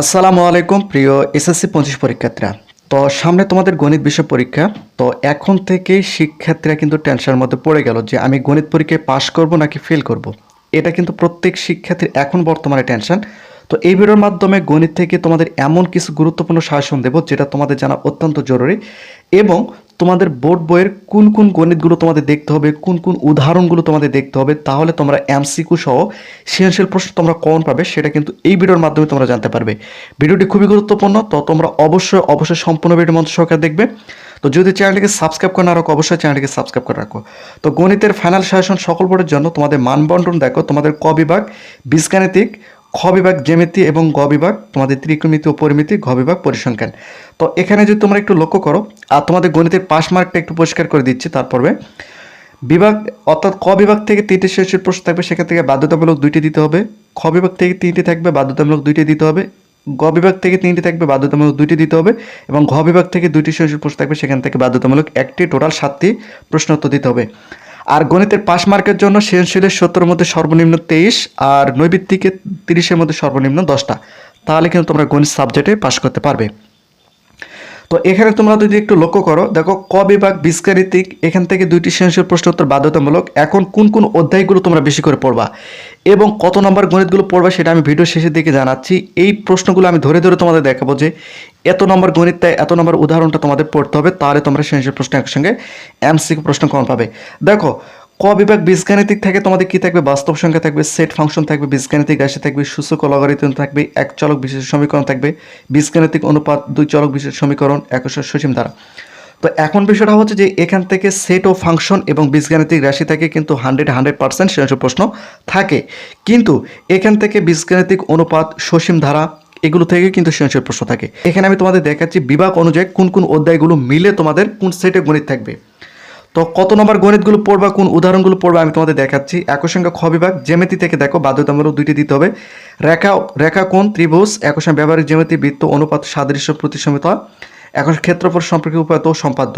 আসসালামু আলাইকুম, প্রিয় এসএসসি পঁচিশ পরীক্ষার্থীরা। তো সামনে তোমাদের গণিত বিষয় পরীক্ষা। তো এখন থেকে শিক্ষার্থীরা কিন্তু টেনশনের মধ্যে পড়ে গেল যে আমি গণিত পরীক্ষায় পাশ করব নাকি ফেল করব। এটা কিন্তু প্রত্যেক শিক্ষার্থীর এখন বর্তমানে টেনশন তো এই ভিডিওর মাধ্যমে গণিত থেকে তোমাদের এমন কিছু গুরুত্বপূর্ণ শাসন দেব যেটা তোমাদের জানা অত্যন্ত জরুরি। এবং তোমাদের বোর্ড বইয়ের কোন কোন গণিতগুলো তোমাদের দেখতে হবে, কোন কোন উদাহরণগুলো তোমাদের দেখতে হবে, তাহলে তোমরা এমসিকু সহ সৃজনশীল প্রশ্ন তোমরা কমন পাবে, সেটা কিন্তু এই ভিডিওর মাধ্যমে তোমরা জানতে পারবে। ভিডিওটি খুবই গুরুত্বপূর্ণ, তো তোমরা অবশ্যই অবশ্যই সম্পূর্ণ ভিডিও মঞ্চ সহকারে দেখবে। তো যদি চ্যানেলটিকে সাবস্ক্রাইব করে না রাখো, অবশ্যই চ্যানেলটিকে সাবস্ক্রাইব করে রাখো। তো গণিতের ফাইনাল সাজেশন সকল বোর্ডের জন্য, তোমাদের মানবন্টন দেখো, তোমাদের ক বিভাগ, বীজগাণিতিক খ বিভাগ জ্যামিতি এবং গ বিভাগ তোমাদের ত্রিকোণমিতি ও পরিমিতি ঘ বিভাগ পরিসংখ্যান। তো এখানে যদি তোমরা একটু লক্ষ্য করো, আর তোমাদের গণিতের পাস মার্কটা একটু পরিষ্কার করে দিচ্ছি তারপরে বিভাগ, অর্থাৎ ক বিভাগ থেকে তিনটি শেষের প্রশ্ন থাকবে, সেখান থেকে বাধ্যতামূলক দুইটি দিতে হবে। খ বিভাগ থেকে তিনটি থাকবে, বাধ্যতামূলক দুইটি দিতে হবে। গ বিভাগ থেকে তিনটি থাকবে, বাধ্যতামূলক দুইটি দিতে হবে। এবং ঘ বিভাগ থেকে দুইটি শেষের প্রশ্ন থাকবে, সেখান থেকে বাধ্যতামূলক একটি, টোটাল সাতটি প্রশ্ন উত্তর দিতে হবে। আর গণিতের পাস মার্কের জন্য সৃজনশীলের সত্তর মধ্যে সর্বনিম্ন তেইশ আর নৈবিত্তিকে তিরিশের মধ্যে সর্বনিম্ন দশটা। তাহলে কিন্তু তোমরা গণিত সাবজেক্টে পাশ করতে পারবে। তো এখানে তোমরা যদি একটু লক্ষ্য করো, দেখো ক বিভাগ, বীজগাণিতিক, এখান থেকে দুইটি সৃজনশীল প্রশ্ন উত্তর বাধ্যতামূলক। এখন কোন কোন অধ্যায়গুলো তোমরা বেশি করে পড়বা? এবং কত নম্বর গণিতগুলো পড়বা সেটা আমি ভিডিও শেষের দিকে জানাচ্ছি। এই প্রশ্নগুলো আমি ধরে ধরে তোমাদের দেখাবো যে এত নম্বর গণিতটায় এত নম্বর উদাহরণটা তোমাদের পড়তে হবে, তাহলে তোমরা সৃজনশীল প্রশ্ন একসঙ্গে এমসিকিউ প্রশ্ন কম পাবে। দেখো ক বিভাগ বীজগাণিতিক থেকে, তোমাদের কি থাকবে? বাস্তব সংখ্যা থাকবে সেট ফাংশন থাকবে, বীজগাণিতিক রাশি থাকবে, সূচক লগারিতম থাকবে, এক চলক বিশেষ সমীকরণ থাকবে, বীজগাণিতিক অনুপাত দুই চলক বিশেষ সমীকরণ একশো সসীম ধারা তো এখন বিষয়টা হচ্ছে যে, এখান থেকে সেট ও ফাংশন এবং বীজগাণিতিক রাশি থেকে কিন্তু হান্ড্রেড হান্ড্রেড পার্সেন্ট সৃজনশীল প্রশ্ন থাকে। কিন্তু এখান থেকে বীজগাণিতিক অনুপাত সসীম ধারা, এগুলো থেকে কিন্তু সৃজনশীল প্রশ্ন থাকে। এখানে আমি তোমাদের দেখাচ্ছি বিভাগ অনুযায়ী কোন কোন অধ্যায়গুলো মিলে তোমাদের কোন সেটে গণিত থাকবে। তো কত নম্বর গণিতগুলো পড়বা, কোন উদাহরণগুলো পড়বা আমি তোমাদের দেখাচ্ছি। একই সঙ্গে খ বিভাগ, জ্যামিতি থেকে দেখো, বাধ্যতামূলক দুইটি দিতে হবে। রেখা রেখা কোন ত্রিভুজ, একই সঙ্গে ব্যবহারিক জ্যামিতি, বৃত্ত, অনুপাত, সাদৃশ্য, প্রতিসমিতা। এখন ক্ষেত্রফল সম্পর্কে উপায়ত সম্পাদ্য।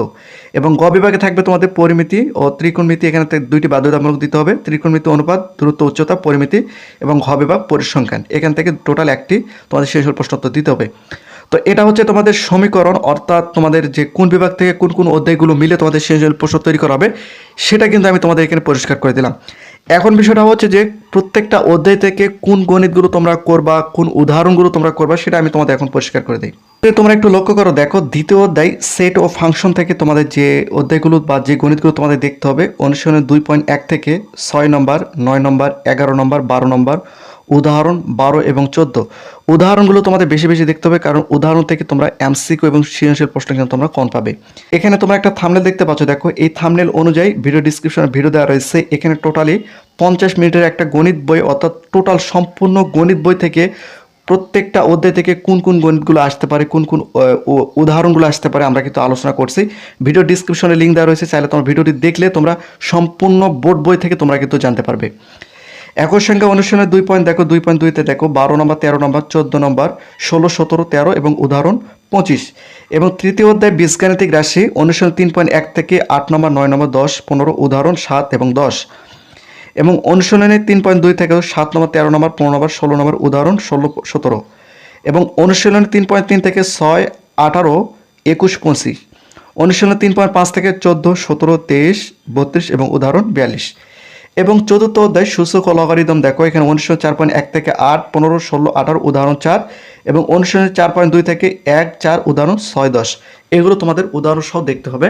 এবং গ বিভাগে থাকবে তোমাদের পরিমিতি ও ত্রিকোণমিতি, এখানে দুইটি বাধ্যতামূলক দিতে হবে। ত্রিকোণমিতি অনুপাত, দূরত্ব, উচ্চতা, পরিমিতি এবং ঘ বিভাগ, পরিসংখ্যান। এখান থেকে টোটাল একটি তোমাদের শেষ প্রশ্ন উত্তর দিতে হবে। তো এটা হচ্ছে তোমাদের সমীকরণ, অর্থাৎ তোমাদের যে কোন বিভাগ থেকে কোন কোন অধ্যায়গুলো মিলে তোমাদের শেষ প্রশ্ন তৈরি করা হবে, সেটা কিন্তু আমি তোমাদের এখানে পরিষ্কার করে দিলাম। এখন বিষয়টা হচ্ছে যে প্রত্যেকটা অধ্যায় থেকে কোন গণিতগুলো তোমরা করবা, কোন উদাহরণগুলো তোমরা করবা, সেটা আমি তোমাদের এখন পরিষ্কার করে দিই। তোমরা একটু লক্ষ্য করো, দেখো দ্বিতীয় অধ্যায় সেট ও ফাংশন থেকে তোমাদের যে অধ্যায়গুলো বা যে গণিতগুলো তোমাদের দেখতে হবে, অনুশীলনের দুই পয়েন্ট এক থেকে ছয় নম্বর নয় নম্বর এগারো নম্বর বারো নম্বর উদাহরণ বারো এবং চোদ্দ। উদাহরণগুলো তোমাদের বেশি বেশি দেখতে হবে, কারণ উদাহরণ থেকে তোমরা এমসিকিউ এবং সৃজনশীল প্রশ্ন কিন্তু তোমরা কম পাবে। এখানে তোমরা একটা থামনেল দেখতে পাচ্ছ, দেখো, এই থামনেল অনুযায়ী ভিডিও ডিসক্রিপশনে ভিডিও দেওয়া রয়েছে। এখানে টোটালি পঞ্চাশ মিনিটের একটা গণিত বই, অর্থাৎ টোটাল সম্পূর্ণ গণিত বই থেকে প্রত্যেকটা অধ্যায় থেকে কোন কোন গণিতগুলো আসতে পারে, কোন কোন উদাহরণগুলো আসতে পারে আমরা কিন্তু আলোচনা করছি। ভিডিও ডিসক্রিপশনে লিঙ্ক দেওয়া রয়েছে, চাইলে তোমার ভিডিওটি দেখলে তোমরা সম্পূর্ণ বোর্ড বই থেকে তোমরা কিন্তু জানতে পারবে। একই সঙ্গে অনুষ্ঠানের দুই পয়েন্ট দেখো, দুই পয়েন্ট দুইতে দেখো, বারো নম্বর, তেরো নম্বর, চোদ্দ নম্বর, ষোলো, সতেরো, তেরো এবং উদাহরণ পঁচিশ। এবং তৃতীয় অধ্যায় বীজগাণিতিক রাশি অনুশীলন তিন পয়েন্ট এক থেকে আট নম্বর, নয় নম্বর, দশ, পনেরো, উদাহরণ সাত এবং দশ। এবং অনুশীলনে তিন পয়েন্ট দুই থেকে সাত নম্বর, তেরো নম্বর, পনেরো নম্বর, ষোলো নম্বর, উদাহরণ ষোলো, সতেরো। এবং অনুশীলনে তিন পয়েন্ট তিন থেকে ছয়, আঠারো, একুশ, পঁচিশ। অনুশীলনে তিন পয়েন্ট পাঁচ থেকে চোদ্দ, সতেরো, তেইশ, বত্রিশ এবং উদাহরণ বিয়াল্লিশ। এবং চতুর্থ অধ্যায় সূচক লগারিদম। দেখো, এখানে অনুশীলন চার পয়েন্ট এক থেকে আট, পনেরো, ষোলো, আঠারো, উদাহরণ চার এবং অনুশীলনের চার পয়েন্ট দুই থেকে এক, চার, উদাহরণ ছয়, দশ। এগুলো তোমাদের উদাহরণ সহ দেখতে হবে।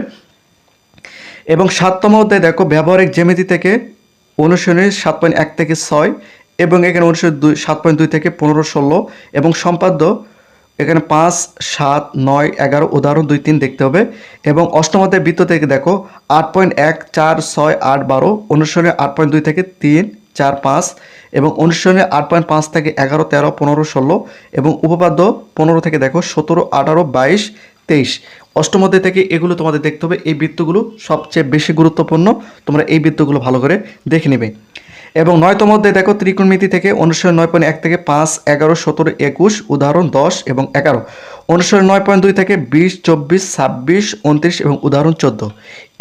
এবং সাততম অধ্যায়, দেখো, ব্যবহারিক জ্যামিতি থেকে অনুশীলনের সাত পয়েন্ট এক থেকে ছয় এবং এখানে অনুশীলন দুই সাত পয়েন্ট দুই থেকে পনেরো, ষোলো এবং সম্পাদ্য এখানে পাঁচ, সাত, নয়, এগারো, উদাহরণ দুই, তিন দেখতে হবে। এবং অষ্টম অধ্যায় বৃত্ত থেকে দেখো, আট পয়েন্ট এক, চার, ছয়, আট, বারো, অনুশীলনে আট পয়েন্ট দুই থেকে তিন, চার, পাঁচ, এবং অনুশীলনে আট পয়েন্ট পাঁচ থেকে এগারো, তেরো, পনেরো, ষোলো, এবং উপপাদ্য পনেরো থেকে দেখো, সতেরো, আঠারো, বাইশ, তেইশ। অষ্টম অধ্যায় থেকে এগুলো তোমাদের দেখতে হবে। এই বৃত্তগুলো সবচেয়ে বেশি গুরুত্বপূর্ণ। তোমরা এই বৃত্তগুলো ভালো করে দেখে নেবে। এবং নয়তম অধ্যায়, দেখো, ত্রিকোণমিতি থেকে অনুসারে নয় পয়েন্ট এক থেকে পাঁচ, এগারো, সতেরো, একুশ, উদাহরণ দশ এবং এগারো। অনুসারে নয় পয়েন্ট দুই থেকে বিশ, চব্বিশ, ছাব্বিশ, উনত্রিশ এবং উদাহরণ চোদ্দ।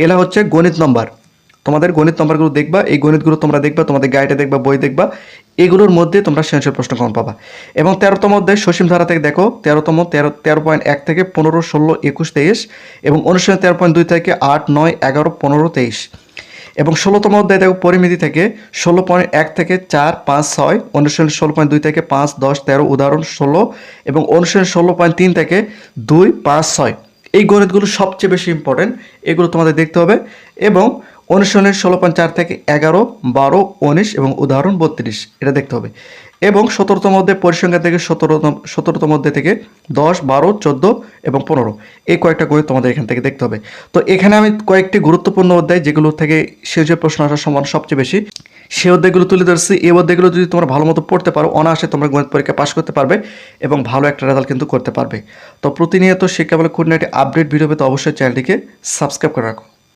এলা হচ্ছে গণিত নম্বর। তোমাদের গণিত নম্বরগুলো দেখবা, এই গণিতগুলো তোমরা দেখবা, তোমাদের গাইডে দেখবা বই দেখবা, এগুলোর মধ্যে তোমরা সৃজনশীল প্রশ্ন কম পাবা। এবং তেরোতম অধ্যায়, সসীম ধারা থেকে দেখো, তেরোতম, তেরো তেরো পয়েন্ট এক থেকে পনেরো, ষোলো, একুশ, তেইশ এবং অনুশীলন তেরো পয়েন্ট দুই থেকে আট, নয়, এগারো, পনেরো, তেইশ। এবং ষোলোতম অধ্যায় দেখো, পরিমিতি থেকে ষোলো পয়েন্ট এক থেকে চার, পাঁচ, ছয়, অনুশীলন ষোলো পয়েন্ট দুই থেকে পাঁচ, দশ, তেরো, উদাহরণ ষোলো এবং অনুশীলন ষোলো পয়েন্ট তিন থেকে দুই, পাঁচ, ছয়। এই গণিতগুলো সবচেয়ে বেশি ইম্পর্টেন্ট এগুলো তোমাদের দেখতে হবে এবং অনুশীলনের ষোলো পয়েন্ট চার থেকে এগারো, বারো, উনিশ এবং উদাহরণ বত্রিশ। এটা দেখতে হবে। এবং সতেরোতম অধ্যায় পরিসংখ্যান থেকে সতেরোতম সতেরোতম অধ্যায় থেকে দশ, বারো, চোদ্দ এবং পনেরো। এই কয়েকটা গণিত তোমাদের এখান থেকে দেখতে হবে। তো এখানে আমি কয়েকটি গুরুত্বপূর্ণ অধ্যায় যেগুলো থেকে সে প্রশ্ন আসার সম্ভাবনা সবচেয়ে বেশি, সেই অধ্যায়গুলো তুলে ধরছি। এই অধ্যায়গুলো যদি তোমরা ভালো মতো পড়তে পারো, অনায়াসে তোমরা গণিত পরীক্ষা পাশ করতে পারবে এবং ভালো একটা রেজাল্ট কিন্তু করতে পারবে। তো প্রতিনিয়ত শিক্ষা বলে খুঁটিনাটি আপডেট ভিডিও পেতে অবশ্যই চ্যানেলটিকে সাবস্ক্রাইব করে রাখো।